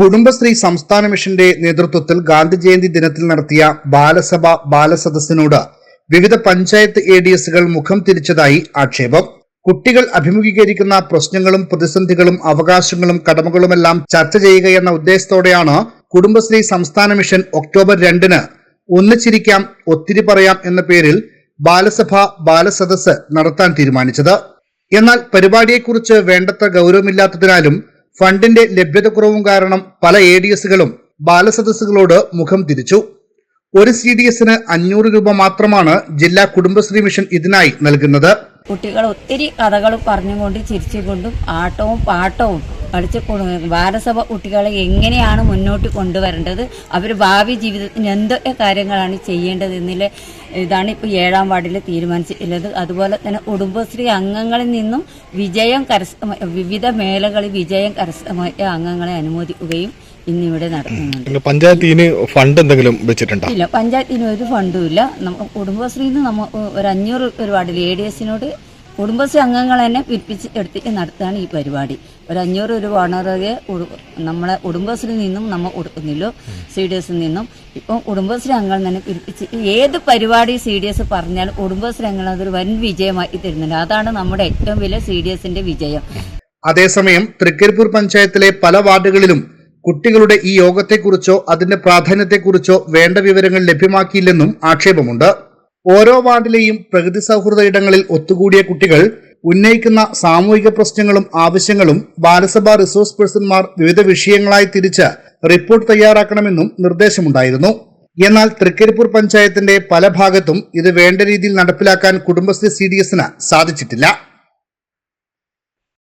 കുടുംബശ്രീ സംസ്ഥാന മിഷന്റെ നേതൃത്വത്തിൽ ഗാന്ധി ജയന്തി ദിനത്തിൽ നടത്തിയ ബാലസഭ ബാലസദസ്സിനോട് വിവിധ പഞ്ചായത്ത് എ ഡി എസുകൾ മുഖം തിരിച്ചതായി ആക്ഷേപം. കുട്ടികൾ അഭിമുഖീകരിക്കുന്ന പ്രശ്നങ്ങളും പ്രതിസന്ധികളും അവകാശങ്ങളും കടമകളുമെല്ലാം ചർച്ച ചെയ്യുക എന്ന ഉദ്ദേശത്തോടെയാണ് കുടുംബശ്രീ സംസ്ഥാന മിഷൻ ഒക്ടോബർ രണ്ടിന് ഒന്നിച്ചിരിക്കാം ഒത്തിരി പറയാം എന്ന പേരിൽ ബാലസഭ ബാലസദസ് നടത്താൻ തീരുമാനിച്ചത്. എന്നാൽ പരിപാടിയെക്കുറിച്ച് വേണ്ടത്ര ഗൗരവമില്ലാത്തതിനാലും ഫണ്ടിന്റെ ലഭ്യതക്കുറവും കാരണം പല എ ഡി എസുകളും ബാലസദസ്സുകളോട് മുഖം തിരിച്ചു. ഒരു സി ഡി എസിന് അഞ്ഞൂറ് രൂപ മാത്രമാണ് ജില്ലാ കുടുംബശ്രീ മിഷൻ ഇതിനായി നൽകുന്നത്. കുട്ടികൾ ഒത്തിരി കഥകൾ പറഞ്ഞുകൊണ്ട് ചിരിച്ചുകൊണ്ടും ആട്ടവും പാട്ടവും കളിച്ച് ബാലസഭ കുട്ടികളെ എങ്ങനെയാണ് മുന്നോട്ട് കൊണ്ടുവരേണ്ടത്? അവർ ഭാവി ജീവിതത്തിന് എന്തൊക്കെ കാര്യങ്ങളാണ് ചെയ്യേണ്ടത് എന്നില്ല ഇതാണ് ഇപ്പോൾ ഏഴാം വാർഡിൽ തീരുമാനിച്ചിട്ടുള്ളത്. അതുപോലെ തന്നെ കുടുംബശ്രീ അംഗങ്ങളിൽ നിന്നും വിജയം കരസ്ഥ വിവിധ മേഖലകളിൽ വിജയം കരസ്ഥമായ അംഗങ്ങളെ അനുമോദിക്കുകയും ഇന്നിവിടെ നടത്തുന്നുണ്ട് പിന്നെ പഞ്ചായത്തിന് ഫണ്ട് എന്തെങ്കിലും വെച്ചിട്ടുണ്ടോ? ഇല്ല പഞ്ചായത്തിന് ഒരു ഫണ്ടും ഇല്ല. കുടുംബശ്രീന്ന് കുടുംബശ്രീയിൽ നിന്ന് നമ്മ ഒരു അഞ്ഞൂറ് ഒരുപാട് എ ഡി എസിനോട് കുടുംബശ്രീ അംഗങ്ങൾ തന്നെ പിരിപ്പിച്ച് എടുത്തിട്ട് നടത്താണ് ഈ പരിപാടി. ഒരു അഞ്ഞൂറ് രൂപ ഉണർവെ നമ്മളെ കുടുംബശ്രീ നിന്നും നമ്മൾ കൊടുക്കുന്നില്ലോ സി ഡി എസിൽ നിന്നും. ഇപ്പം കുടുംബശ്രീ അംഗങ്ങൾ തന്നെ പിരിപ്പിച്ച് ഏത് പരിപാടി സി ഡി എസ് പറഞ്ഞാലും കുടുംബശ്രീ അംഗങ്ങൾ അതൊരു വൻ വിജയമാക്കി തരുന്നുണ്ട്. അതാണ് നമ്മുടെ ഏറ്റവും വലിയ സി ഡി എസിന്റെ വിജയം. അതേസമയം തൃക്കരിപ്പൂർ പഞ്ചായത്തിലെ പല വാർഡുകളിലും കുട്ടികളുടെ ഈ യോഗത്തെക്കുറിച്ചോ അതിന്റെ പ്രാധാന്യത്തെക്കുറിച്ചോ വേണ്ട വിവരങ്ങൾ ലഭ്യമാക്കിയില്ലെന്നും ആക്ഷേപമുണ്ട്. ഓരോ വാർഡിലെയും പ്രകൃതി സൗഹൃദ ഇടങ്ങളിൽ ഒത്തുകൂടിയ കുട്ടികൾ ഉന്നയിക്കുന്ന സാമൂഹിക പ്രശ്നങ്ങളും ആവശ്യങ്ങളും ബാലസഭാ റിസോഴ്സ് പേഴ്സൺമാർ വിവിധ വിഷയങ്ങളായി തിരിച്ച് റിപ്പോർട്ട് തയ്യാറാക്കണമെന്നും നിർദ്ദേശമുണ്ടായിരുന്നു. എന്നാൽ തൃക്കരിപ്പൂർ പഞ്ചായത്തിന്റെ പല ഭാഗത്തും ഇത് വേണ്ട രീതിയിൽ നടപ്പിലാക്കാൻ കുടുംബശ്രീ സി സാധിച്ചിട്ടില്ല.